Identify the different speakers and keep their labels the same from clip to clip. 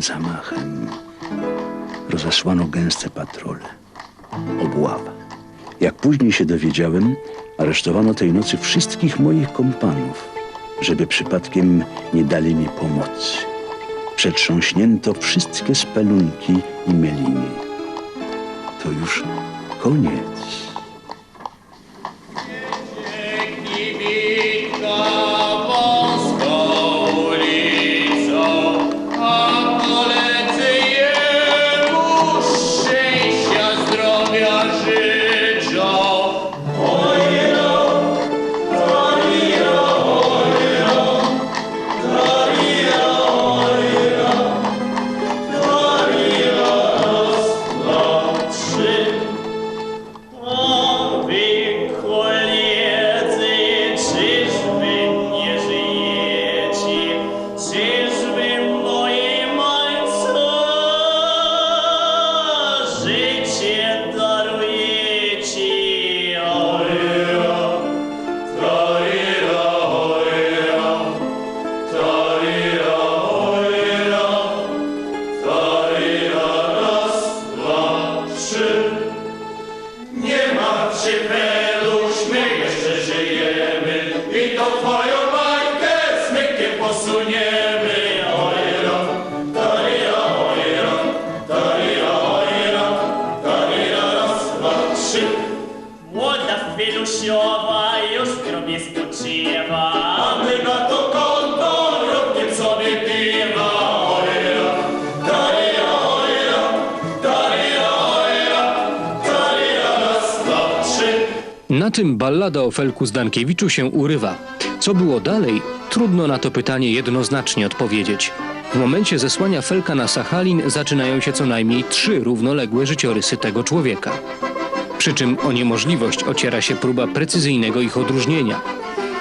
Speaker 1: zamachem rozesłano gęste patrole. Obława. Jak później się dowiedziałem, aresztowano tej nocy wszystkich moich kompanów, żeby przypadkiem nie dali mi pomocy. Przetrząśnięto wszystkie spelunki i mieliny. To już koniec.
Speaker 2: Na
Speaker 3: tym ballada o Felku Zdankiewiczu się urywa. Co było dalej? Trudno na to pytanie jednoznacznie odpowiedzieć. W momencie zesłania Felka na Sachalin zaczynają się co najmniej trzy równoległe życiorysy tego człowieka. Przy czym o niemożliwość ociera się próba precyzyjnego ich odróżnienia.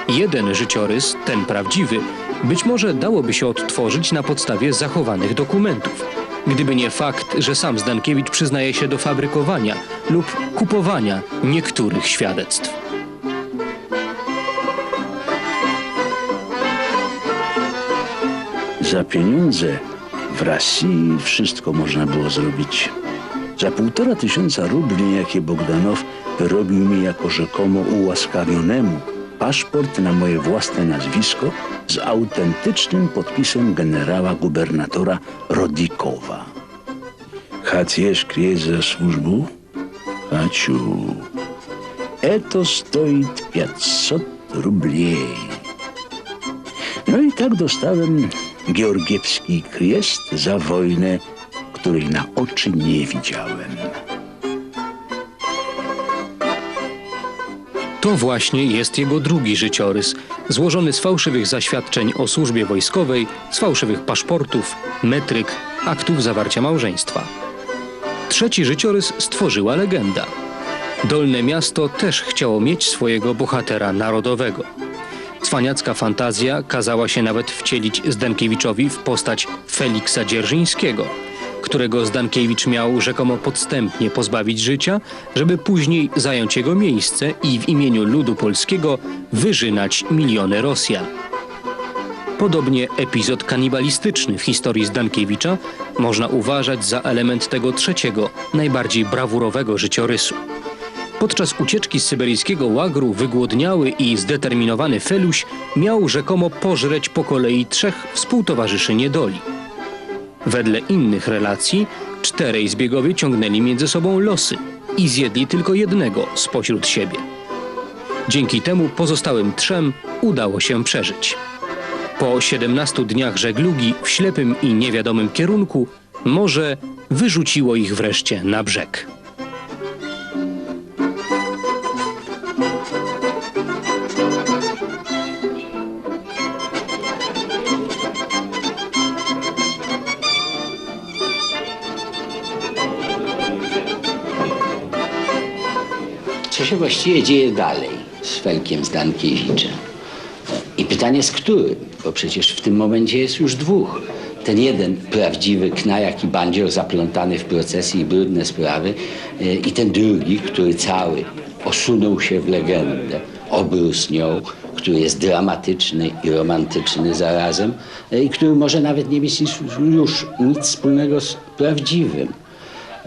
Speaker 3: Jeden życiorys, ten prawdziwy, być może dałoby się odtworzyć na podstawie zachowanych dokumentów. Gdyby nie fakt, że sam Zdankiewicz przyznaje się do fabrykowania lub kupowania niektórych świadectw.
Speaker 1: Za pieniądze w Rosji wszystko można było zrobić. Za półtora tysiąca rubli, jakie Bogdanow wyrobił mi jako rzekomo ułaskawionemu paszport na moje własne nazwisko z autentycznym podpisem generała gubernatora Rodikowa. Chcesz kryć za służbу? Haciu. Eto stoi 500 rubli. No i tak dostałem Georgiewski Kriest za wojnę, której na oczy nie widziałem.
Speaker 3: To właśnie jest jego drugi życiorys, złożony z fałszywych zaświadczeń o służbie wojskowej, z fałszywych paszportów, metryk, aktów zawarcia małżeństwa. Trzeci życiorys stworzyła legenda. Dolne miasto też chciało mieć swojego bohatera narodowego. Cwaniacka fantazja kazała się nawet wcielić Zdankiewiczowi w postać Feliksa Dzierżyńskiego, którego Zdankiewicz miał rzekomo podstępnie pozbawić życia, żeby później zająć jego miejsce i w imieniu ludu polskiego wyżynać miliony Rosjan. Podobnie epizod kanibalistyczny w historii Zdankiewicza można uważać za element tego trzeciego, najbardziej brawurowego życiorysu. Podczas ucieczki z syberyjskiego łagru wygłodniały i zdeterminowany Feluś miał rzekomo pożreć po kolei trzech współtowarzyszy niedoli. Wedle innych relacji czterej zbiegowie ciągnęli między sobą losy i zjedli tylko jednego spośród siebie. Dzięki temu pozostałym trzem udało się przeżyć. Po 17 dniach żeglugi w ślepym i niewiadomym kierunku morze wyrzuciło ich wreszcie na brzeg.
Speaker 4: Co się właściwie dzieje dalej z Felkiem Zdankiewiczem? I pytanie z którym? Bo przecież w tym momencie jest już dwóch. Ten jeden prawdziwy knajak i bandzior zaplątany w procesy i brudne sprawy e, i ten drugi, który cały osunął się w legendę, obrósł nią, który jest dramatyczny i romantyczny zarazem e, i który może nawet nie mieć już nic wspólnego z prawdziwym.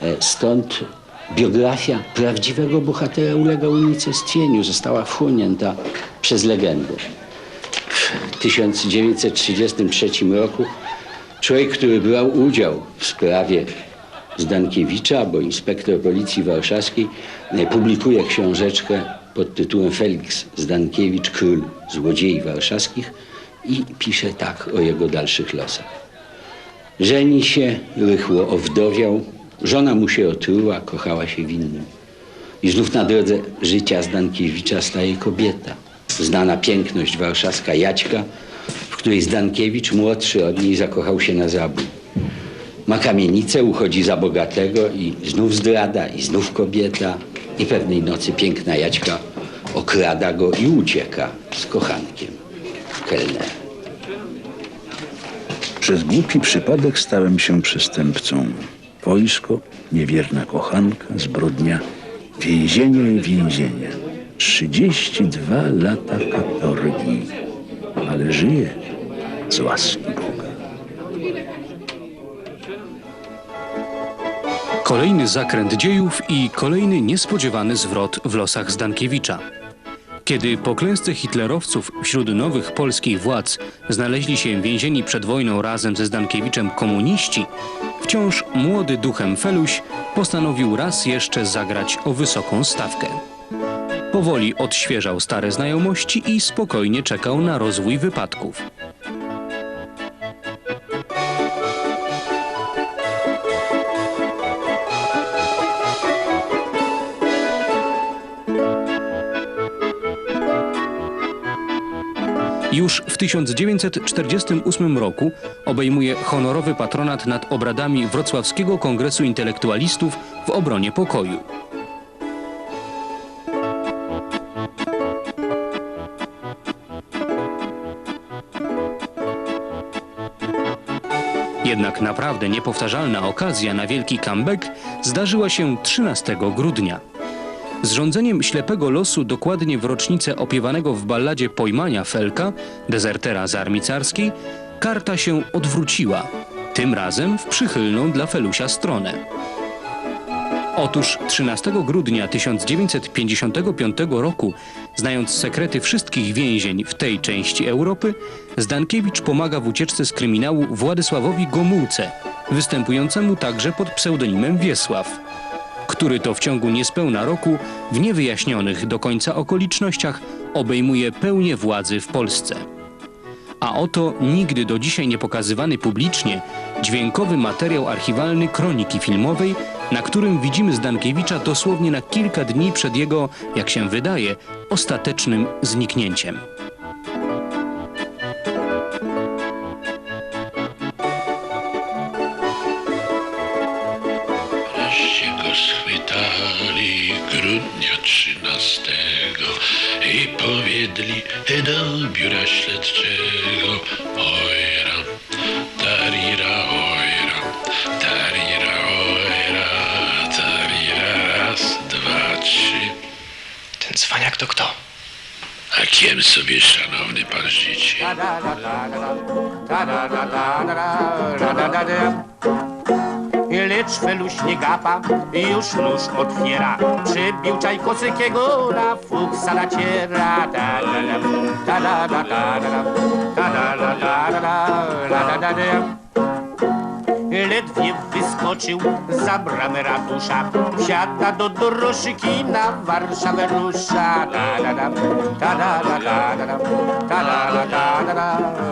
Speaker 4: E, Stąd biografia prawdziwego bohatera ulega unicestwieniu, została wchłonięta przez legendę. W 1933 roku człowiek, który brał udział w sprawie Zdankiewicza, bo inspektor policji warszawskiej, e, publikuje książeczkę pod tytułem Felix Zdankiewicz, król złodziei warszawskich i pisze tak o jego dalszych losach. Żeni się, rychło owdowiał, żona mu się otruła, kochała się w innym. I znów na drodze życia Zdankiewicza staje kobieta. Znana piękność warszawska Jaćka, w której Zdankiewicz, młodszy od niej, zakochał się na zabój. Ma kamienicę, uchodzi za bogatego i znów zdrada, i znów kobieta. I pewnej nocy piękna Jaćka okrada go i ucieka z kochankiem, kelnerem.
Speaker 1: Przez głupi przypadek stałem się przestępcą. Wojsko, niewierna kochanka, zbrodnia, więzienie więzienie. 32 lata katorgi, ale żyję z łaski Boga.
Speaker 3: Kolejny zakręt dziejów i kolejny niespodziewany zwrot w losach Zdankiewicza. Kiedy po klęsce hitlerowców wśród nowych polskich władz znaleźli się więzieni przed wojną razem ze Zdankiewiczem komuniści, wciąż młody duchem Feluś postanowił raz jeszcze zagrać o wysoką stawkę. Powoli odświeżał stare znajomości i spokojnie czekał na rozwój wypadków. Już w 1948 roku obejmuje honorowy patronat nad obradami Wrocławskiego Kongresu Intelektualistów w obronie pokoju. Jednak naprawdę niepowtarzalna okazja na wielki comeback zdarzyła się 13 grudnia. Zrządzeniem ślepego losu dokładnie w rocznicę opiewanego w balladzie pojmania Felka, dezertera z armii carskiej, karta się odwróciła, tym razem w przychylną dla Felusia stronę. Otóż 13 grudnia 1955 roku, znając sekrety wszystkich więzień w tej części Europy, Zdankiewicz pomaga w ucieczce z kryminału Władysławowi Gomułce, występującemu także pod pseudonimem Wiesław który to w ciągu niespełna roku w niewyjaśnionych do końca okolicznościach obejmuje pełnię władzy w Polsce. A oto nigdy do dzisiaj nie pokazywany publicznie dźwiękowy materiał archiwalny kroniki filmowej, na którym widzimy Zdankiewicza dosłownie na kilka dni przed jego, jak się wydaje, ostatecznym zniknięciem.
Speaker 5: Schwytali grudnia trzynastego i powiedzieli do biura śledczego ojra, tarira ojra, tarira ojra, tarira raz, dwa, trzy.
Speaker 6: Ten cwaniak to kto?
Speaker 5: A kiem sobie szanowny pan życzy?
Speaker 2: lecz feluś nie gapa, już nóż otwiera. Przybił czaj Kosykiego na fuksa naciera. Ledwie wyskoczył za bramę ratusza Wsiada do doroszyki na Warszawę rusza Ta-da-da, ta-da-da, ta-da-da, ta-da-da,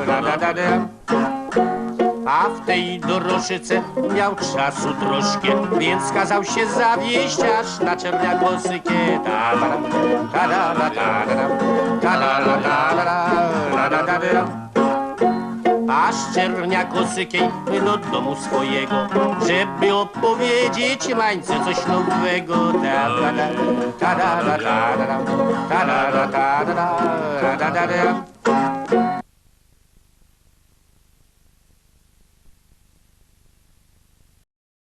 Speaker 2: ta-da-da, ta-da-da ta ta ta a w tej doroszyce miał czasu troszkę, więc kazał się zawieść aż na. Ta ta ta ta da da a szczernia kosykiej do domu swojego, żeby opowiedzieć mańce coś nowego. Ta da da ta da da da da ta da da da da da da da da